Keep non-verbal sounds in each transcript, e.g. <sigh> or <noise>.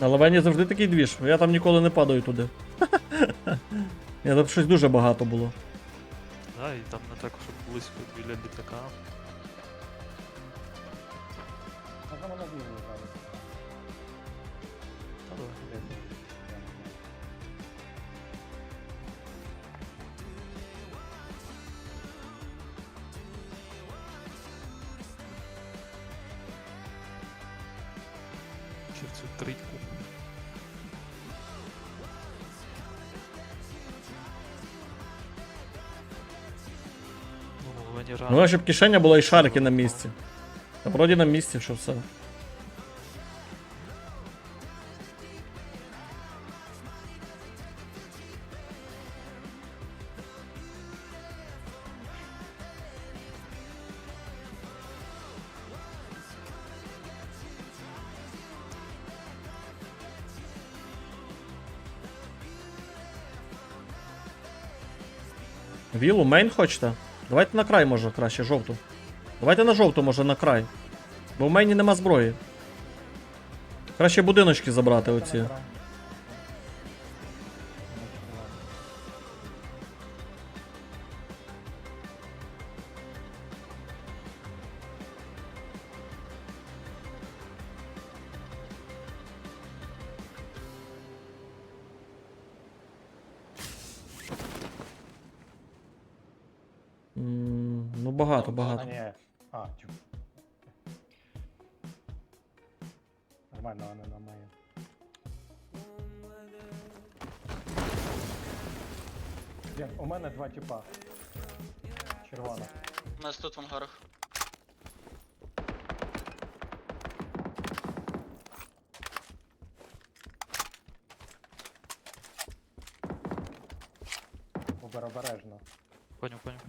На лавені завжди такий двіж. Я там ніколи не падаю туди. <laughs> Я там щось дуже багато було. Да, і там не так, щоб близько біля літака. Ну, мені Ну, рано. щоб кишеня була і шарики на місці. Та вроді на місці, що все. Вілу, мейн хочете? Давайте на край може краще, жовту. Давайте на жовту, може, на край. Бо в мені нема зброї. Краще будиночки забрати оці. Ну багато, А, багато. ні. А, тю. Нормально, вони на моє. Блін, у мене два типа. Червона. У нас тут в ангарах. Обер обережно. Поняв, поняв.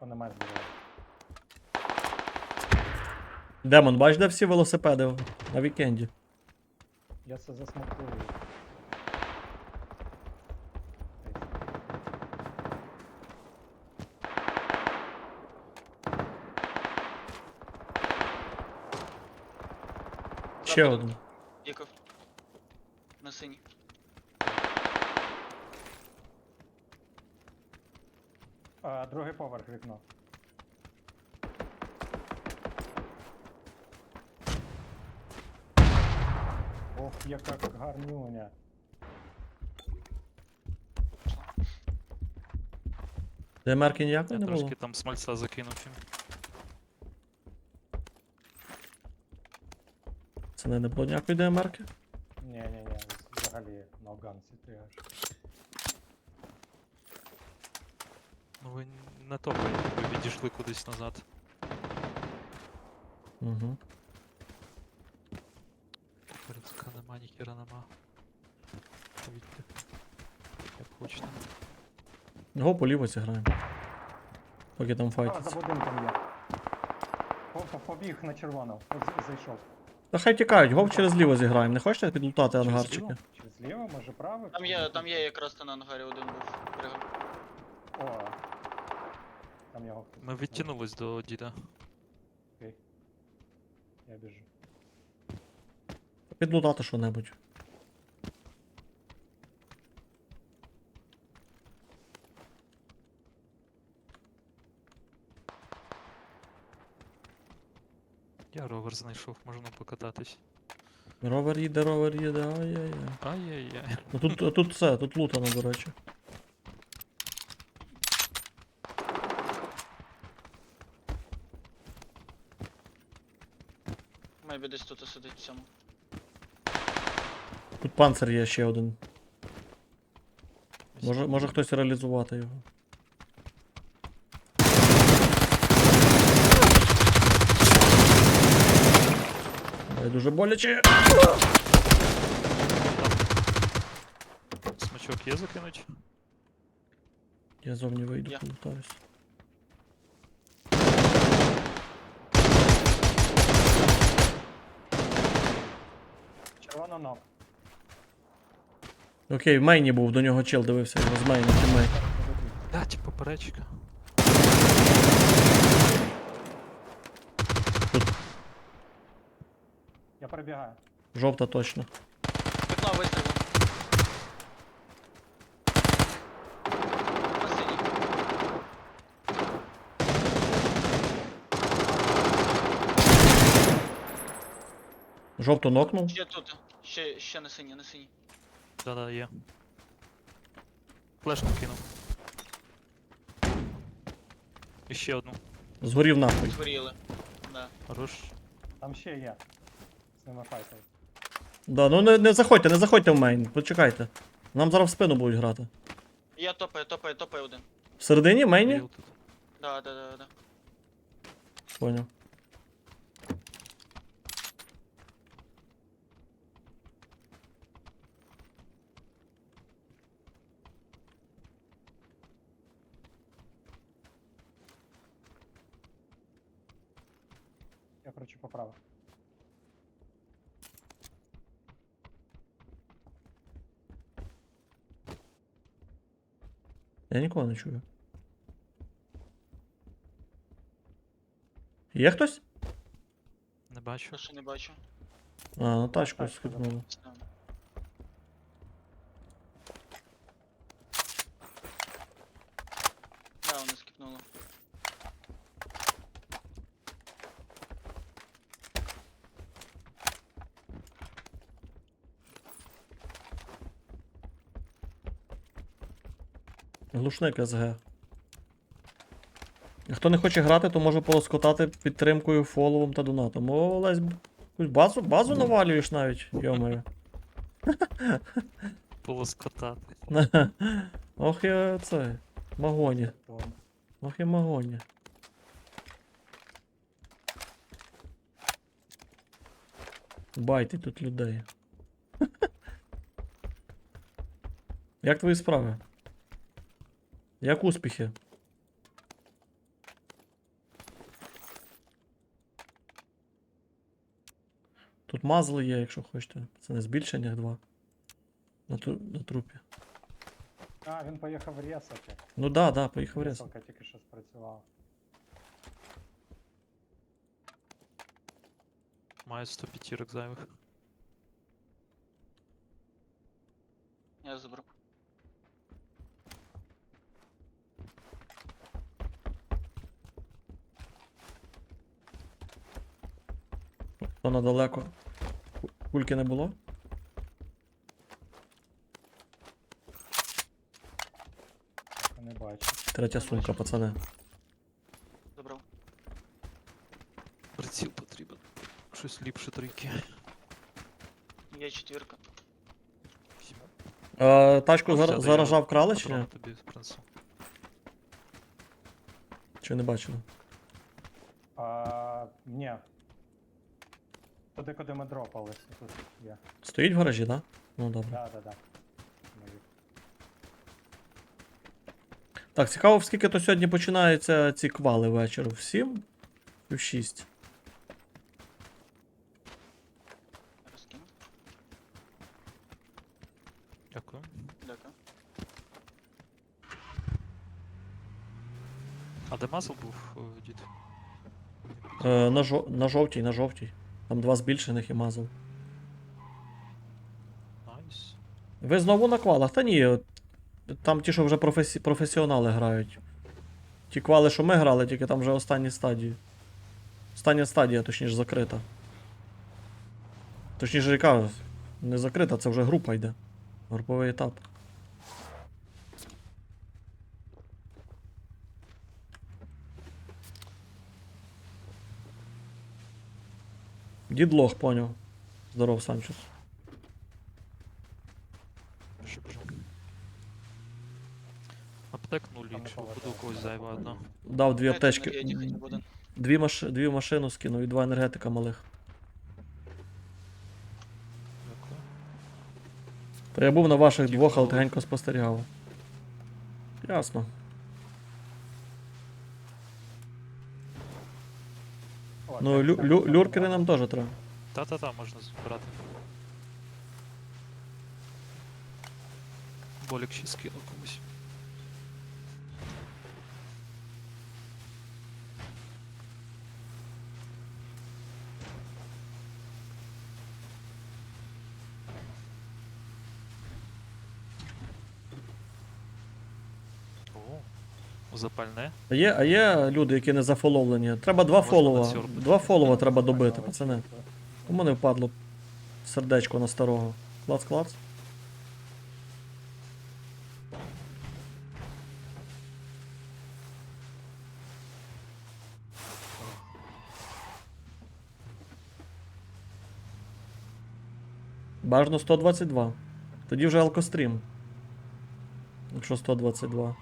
Вони мають зброю. Демон, бач, де всі велосипеди на вікенді. Я це засмокую. Ще Завтра один. Яков. На синій. А, другий поверх вікно. Ох, яка гарнюня. ДМРки ніякої Я не було? трошки там смальця закинув їм. Це не було ніякої ДМРки? Ні-ні-ні, взагалі науганці ти аж. Ну ви не то, ви ви відійшли кудись назад. Угу. Перецька нема. Повідьте. Як хочете. Го поліво зіграємо. Поки там А, файтиться. за будинком є. По- по- Побіг на. От з- Зайшов. Та хай тікають, гов через ліво зіграємо. Не хочете підлутати Через ангарчики? ліво? Чи зліва, може право? Там є, там є якраз то на ангарі один був. Пригав. О. Там його хтось. Ми відтягнулись до діда. Окей. Я біжу. Підлутати що-небудь. Я ровер знайшов, можна покататись. Ровер їде, ровер їде, ай-яй-яй. Ай-яй-яй. Ну тут, тут все, тут лутано, до речі. Мейбі десь тут сидить в цьому. Тут панцир є ще один. Може, може хтось реалізувати його. Ой, дуже боляче. Смачок є закинуть? Я зовні вийду, Я. полутаюсь. Червона ног. Окей, в майні був, до нього чел дивився, його з майні тімей. Блять, поперечка. Я пробігаю. Жовта точно. Пітно вистрілив. На. Жовту нокнув. Ще тут. Ще, ще на синій, на синій. Да-да, є. Флешку кинув. І ще одну. Згорів нахуй. Згоріли. Да. Хорош. Там ще є. З ними файтер. Да, ну не, не заходьте, не заходьте в мейн, почекайте. Нам зараз в спину будуть грати. Я топаю, топаю, топаю один. В мейні? Віл тут. Да, да, да, да. Поняв. Короче поправив. Я нікого не чую. Є хтось? Не бачу. Що не бачу. А, на тачку Тачку скипнули. Ставлю. Да, вони скипнули. Глушник СГ. Хто не хоче грати, то може полоскотати підтримкою, фоловом та донатом. О, Олесь, базу, базу навалюєш навіть, йомаю. <laughs> Полоскотати. <laughs> Ох я це. Магоні. Ох я магоні. Байте тут людей. <laughs> Як твої справи? Як успіхи? Тут мазли є, якщо хочете. Це не збільшення два. На, тру- на трупі. А, він поїхав ресати. Ну да, да, поїхав рез. Ресалка тільки що спрацювала. Маю 100 п'ятірок зайвих. Я заберу. Воно далеко. Кульки не було? Не бачу. Третя сумка, пацани. Забрав. Приціл потрібен. Щось ліпше трійки. Є четвірка. Е, тачку зар... заражав крали чи ні? тобі принесу. Чи не бачили? А, ні. Туди, куди ми дропались. Тут є. Стоїть в гаражі, да? Ну добре. Да, да, да. Так, цікаво, скільки то сьогодні починаються ці квали вечором. В 7? В 6. Розкину. Дякую. Дякую. А де мазл був, о, дід? Е, на, жо... на жовтій, на жовтій. Там два збільшених і мазал. Найс. Ви знову на квалах? Та ні. Там ті, що вже професі... професіонали грають. Ті квали, що ми грали, тільки там вже останні стадії. Остання стадія, точніше, закрита. Точніше, яка не закрита, це вже група йде. Груповий етап. Дід лох, поняв. Здоров, Санчес. Аптек нулі, якщо не буде у когось зайва одна. Дав дві аптечки. б один. Дві, маш... дві машину скинув і два енергетика малих. То я був на ваших двох, але тихенько спостерігав. Ясно. Ну, лю... Лю... люркери нам теж треба. Та-та-та, можна збирати. Болік ще скинув комусь. Запальне. А є, а є люди, які не зафоловлені. Треба два Можна фолова. насьорбати. Два фолова треба добити, пацани. У мене впадло сердечко на старого. Клац, клац. Бажано 122. Тоді вже алкострім. Якщо 122.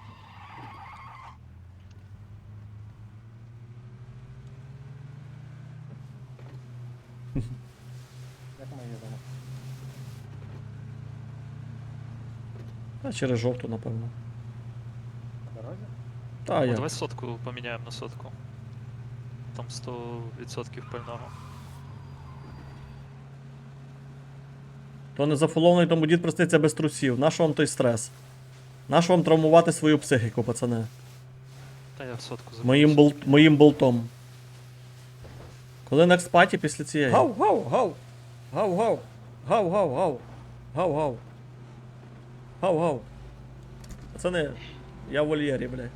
Як ми їдемо? А через жовту, напевно. Дорозі? Та О, я. давай сотку поміняємо на сотку. Там 100% пального. То не зафолований, тому дід проститься без трусів. Нащо вам той стрес? Нащо вам травмувати свою психіку, пацани? Та я в сотку заберу. Моїм, бол... моїм болтом. Коли на експаті після цієї. Гав, гав, гав. Гав, гав. Гав, гав, гав. Гав, гав. Гав, гав. Пацани, я в вольєрі, блядь.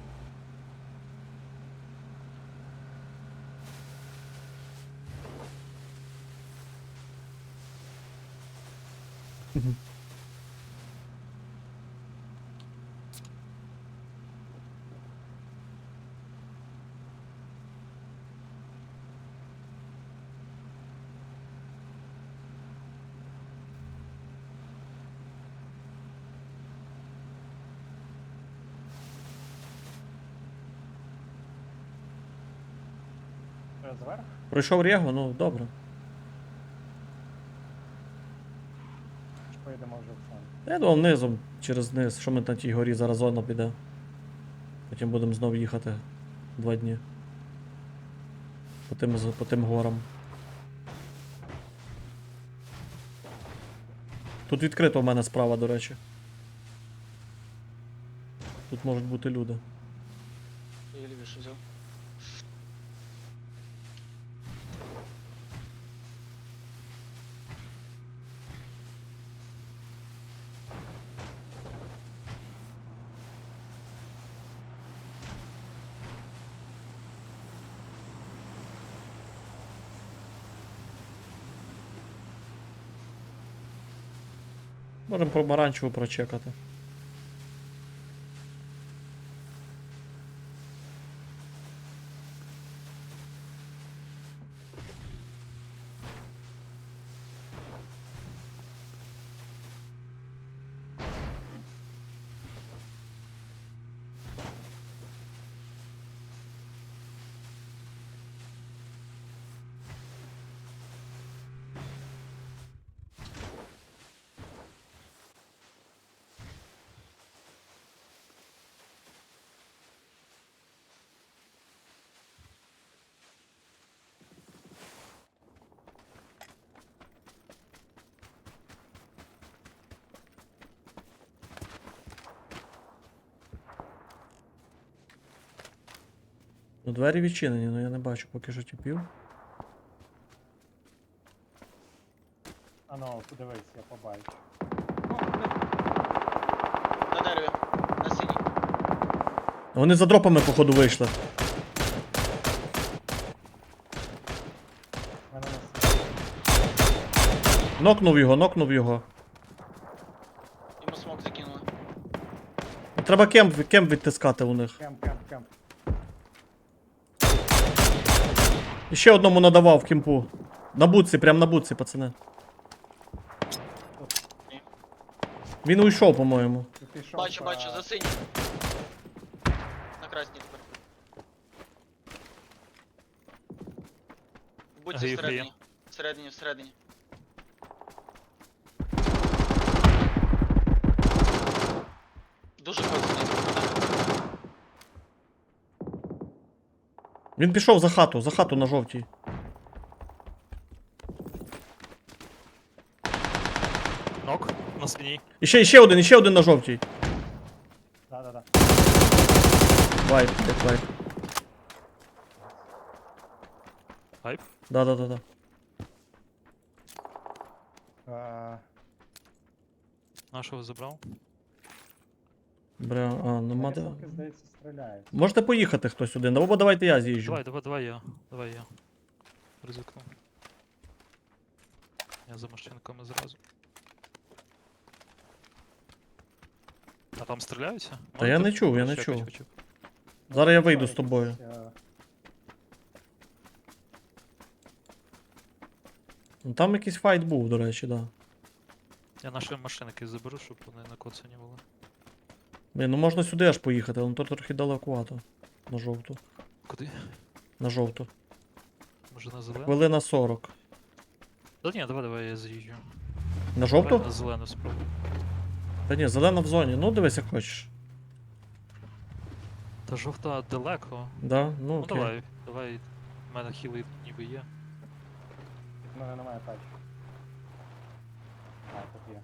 Що, <laughs> зверх? Пройшов Рєго, ну добре. Чи поїдемо вже в сам? Я думав низом, через низ, що ми на тій горі зараз зона піде. Потім будемо знов їхати два дні. По тим, по тим горам. Тут відкрито в мене справа, до речі. Тут можуть бути люди. Я лівіше взяв. Можемо помаранчеву прочекати. Ну, двері відчинені, але я не бачу поки що тіпів. А ну, подивись, я побачу. На дереві. На синій. Вони за дропами, походу, вийшли. В Мене на с- Нокнув його, нокнув його. Йому смок закинули. Треба кемп, кемп відтискати у них. Кемп, кемп, кемп. І ще одному надавав в кемпу. На бутці, прям на бутці, пацани. Він уйшов, по-моєму. Пішов, Бачу, бачу, за синій. На красній тепер. Будьте всередині. Всередині, всередині. Він пішов за хату, за хату на жовтій. Нок на синій. І ще, і ще один, і ще один на жовтій. Да-да-да. Вайп, як вайп. Хайп. Да-да-да-да. Е, Нашого забрав. Бля, а, ну мати. Здається, стріляють. Можете поїхати хтось один, або давайте я з'їжджу. Давай, давай, давай я. Давай я. Ризикну. Я за машинками зразу. А там стріляються? Та я не чув, я не чув. Зараз я вийду з тобою. Е, Ну, Там якийсь файт був, до речі, да. Я наші машинки заберу, щоб вони накоцані були. Блін, ну можна сюди аж поїхати, але то трохи далекувато. На жовту. Куди? На жовту. Може на зелену? Хвилина 40. Та ні, давай, давай я заїжджу. На Давай жовту? на зелену спробуй. Та ні, зелена в зоні. Ну дивись, як хочеш. Та жовта далеко. Да? Ну Ну окей. давай, давай. У мене хіли ніби є. В мене немає тачки. А, тут є.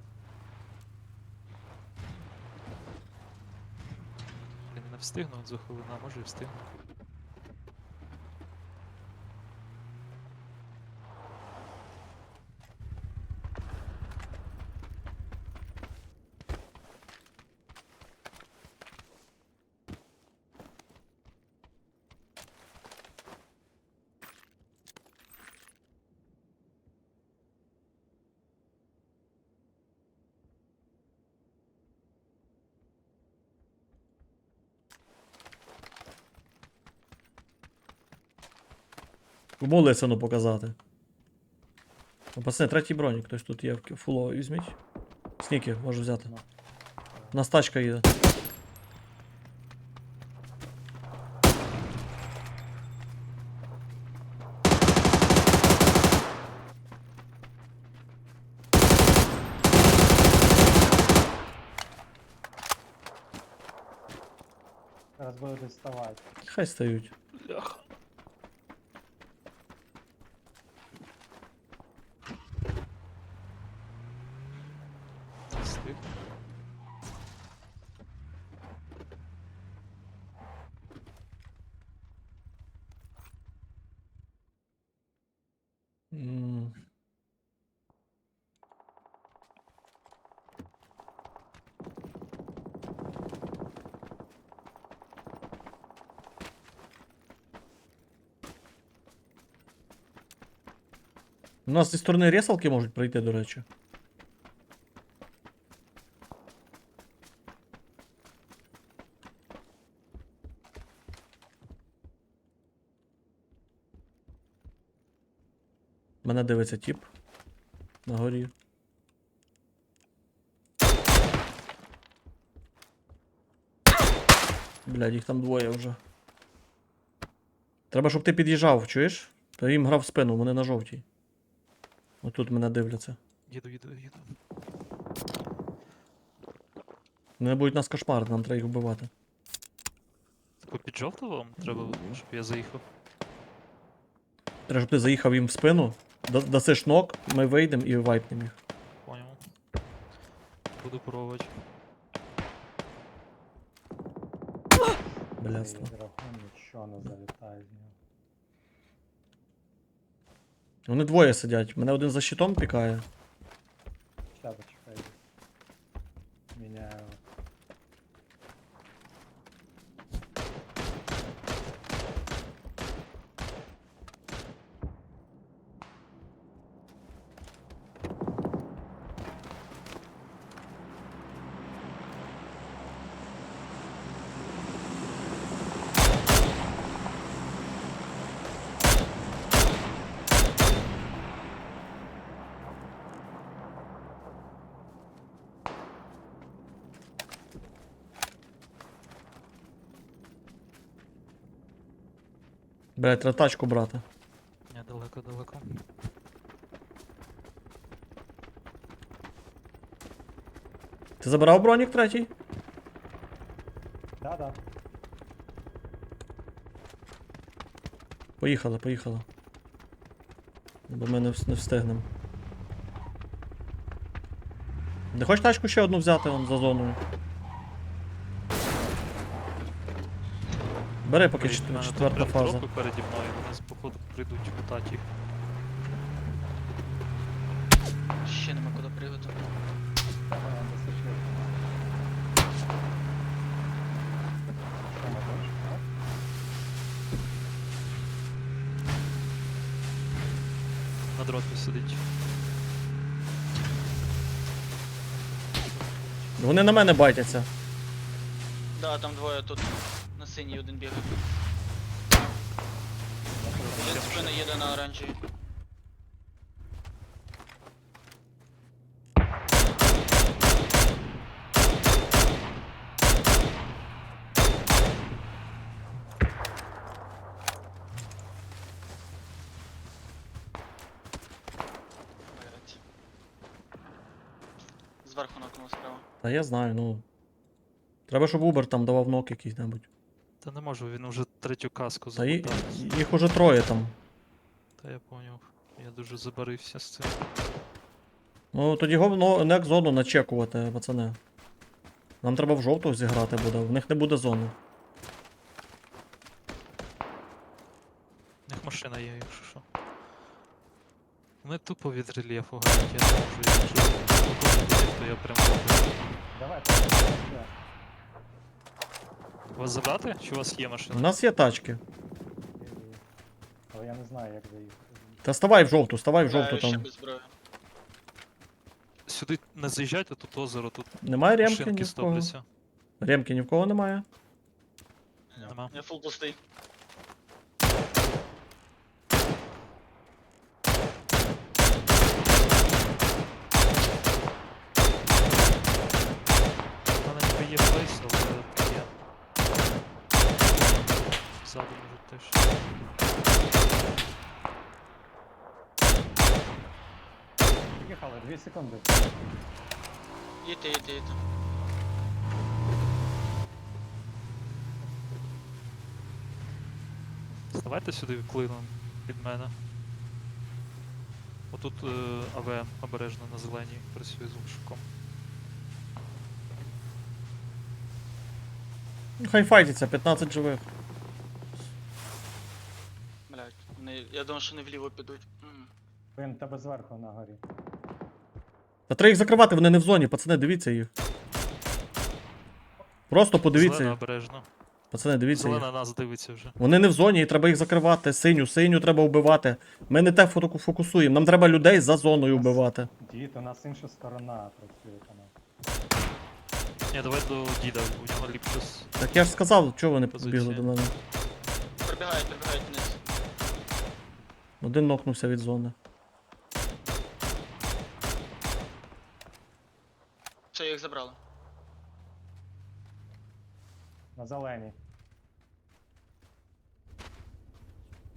Блін, не встигну за хвилину, може і встигну. Кому лисину показати. Ну, пацани, третій бронік, хтось тут є в фуловий візьміть. Сніки, можу взяти. У нас тачка їде. Зараз буду доставати. Хай стають. Бляха. Встиг. М. У нас зі сторони ресалки можуть прийти, до речі. Мене дивиться тіп. На горі. Блядь, їх там двоє вже. Треба, щоб ти під'їжджав, чуєш? Та їм грав в спину, вони на жовтій. Отут мене дивляться. Їду, їду, їду. Вони будуть нас кошмарити, нам треба їх вбивати. Таку під жовту вам треба, щоб я заїхав. Треба, щоб ти заїхав їм в спину, да- дасиш нок, ми вийдемо і вайпнемо їх. Понял. Буду пробувати. Блядство. Нічого не залітає з нього. Вони двоє сидять. Мене один за щитом пікає. Блядь, треба тачку брати. Ні, далеко, далеко. Ти забирав бронік третій? Да-да. Поїхали, поїхали. Бо ми не, вс- не встигнемо. Не хочеш тачку ще одну взяти он за зоною? Бери поки Блін, чет- в мене тут четверта прям фаза. тропи переді мною, вони з походу прийдуть питати їх. Ще нема куди так? На дропі сидить. Вони на мене байтяться. Да, там двоє тут синій один бігає. Один спини їде на. Блядь. Зверху накнув справа. Та я знаю, ну. Треба, щоб Убер там давав нок якийсь-небудь. Та не можу, він уже третю каску Та замотав. їх уже троє там. Та я поняв. Я дуже забарився з цим. Ну тоді го ну, нек зону начекувати, пацани. Нам треба в жовту зіграти буде, в них не буде зони. У них машина є, якщо що. Вони тупо від рельєфу грають, я не можу, якщо то я прям. Давай, давай. Вас забрати? Чи у вас є У нас є тачки. Але я не знаю, як заїхати. Та ставай в жовту, ставай в жовту ще там. без зброї. Сюди не заїжджайте, тут озеро, тут Немає ремки ні машинки в кого. Ремки ні в кого немає. Нема. Я фул пустий. У мене ніби є фейс, але є. Ззаду можуть теж. 2 секунди. Їдьте, їдьте, їдьте. Ставайте сюди клином від мене. Отут е, АВМ обережно на зеленій працює з глушком. Ну, Хай файтяться, 15 живих. Блять, я думав, що вони вліво підуть. М. Він тебе зверху на горі. Та треба їх закривати, вони не в зоні, пацани, дивіться їх. Просто подивіться Зелена їх. обережно. Пацани, дивіться їх. Зелена нас дивиться вже. Вони не в зоні, і треба їх закривати. Синю, синю треба вбивати. Ми не те фото- фокусуємо. Нам треба людей за зоною вбивати. Дід, у нас інша сторона працює канал. Ні, давай до діда, у нього ліпше з. Так я ж сказав, чого вони Позиція. побігли до мене. Пробігають, пробігають вниз. Один нокнувся від зони. Все, їх забрали. На зеленій.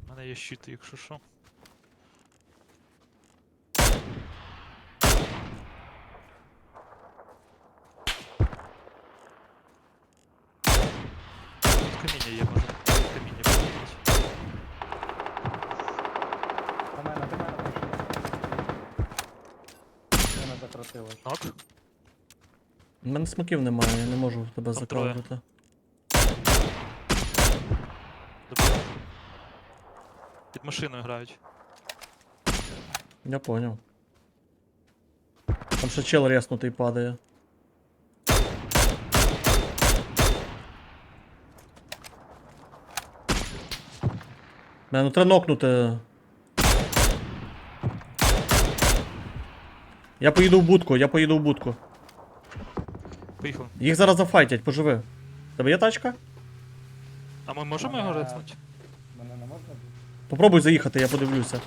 У мене є щити, якщо що. Тут каміння є, може. Каміння подивитись. До мене, до мене прийшли. Мене закрутили. Нок. У мене смоків немає, я не можу тебе Там троє. закривати. Добре. Під машиною грають. Я поняв. Там ще чел ряснутий падає. Мене ну треба нокнути. Я поїду в будку, я поїду в будку. Поїхали. Їх зараз зафайтять, поживи. Тебе є тачка? А ми можемо його рецнути? Мене не можна бути? Попробуй заїхати, я подивлюся.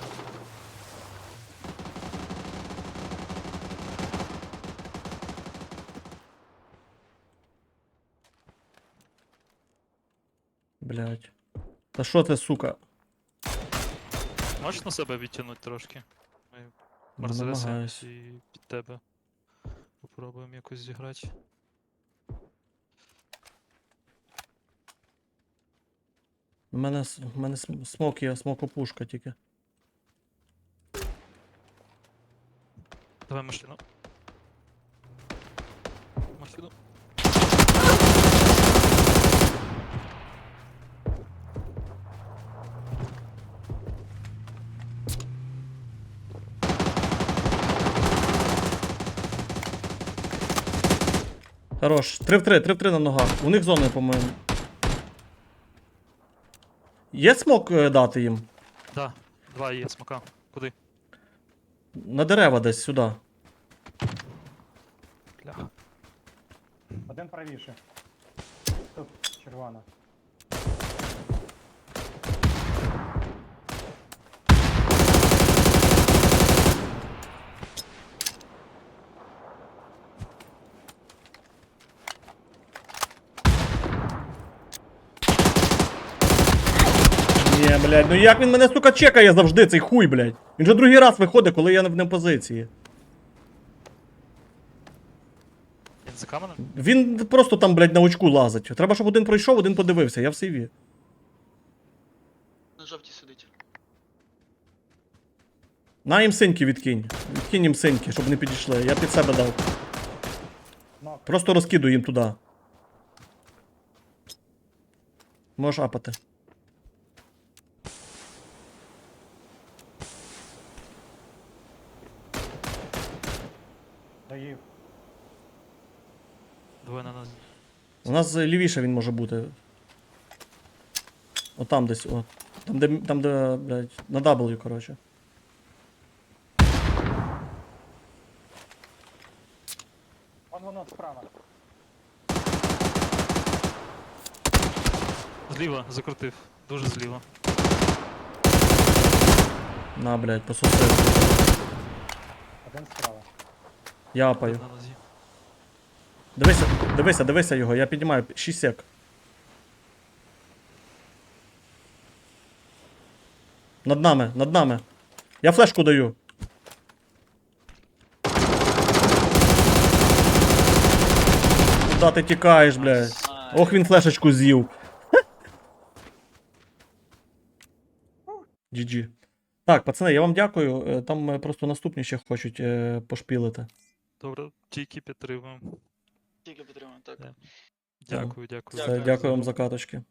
Блять. Та що ти, сука? Можеш на себе відтягнути трошки? Ми намагаюсь. і під тебе. Попробуємо якось зіграти. У мене, у мене см- смок є, смокопушка тільки. Давай машину. Машину. Хорош. 3 в 3, 3 в 3 на ногах. У них зони, по-моєму. Є смок е, дати їм? Да, два є смока. Куди? На дерева десь сюди. Бляха. Один правіше. Тут червона. Ні, блядь, ну як він мене, сука, чекає завжди, цей хуй, блядь. Він же другий раз виходить, коли я не в не в позиції. Він за каменем? Він просто там, блядь, на очку лазить. Треба, щоб один пройшов, один подивився, я в сейві. На жовтій сидить. На їм синьки відкинь. Відкинь їм синьки, щоб не підійшли. Я під себе дав. Просто розкидуй їм туди. Можеш апати. Доїв. Двоє на нас. У нас лівіше він може бути. Отам десь, о. Там, де, там, де, блядь, на W, коротше. Вон воно справа. Зліва закрутив. Дуже зліва. На, блядь, посуси. Один справа. Я апаю. Дивися, дивися, дивися його, я піднімаю 6 сек. Над нами, над нами. Я флешку даю. Куда ти тікаєш, блядь? Ох, він флешечку з'їв. <laughs> GG. Так, пацани, я вам дякую. Е, Там е, просто наступні ще хочуть е, пошпілити. Добре, тільки підтримуємо. Тільки підтримуємо, так. Дякую, дякую. Все, дякую вам за каточки.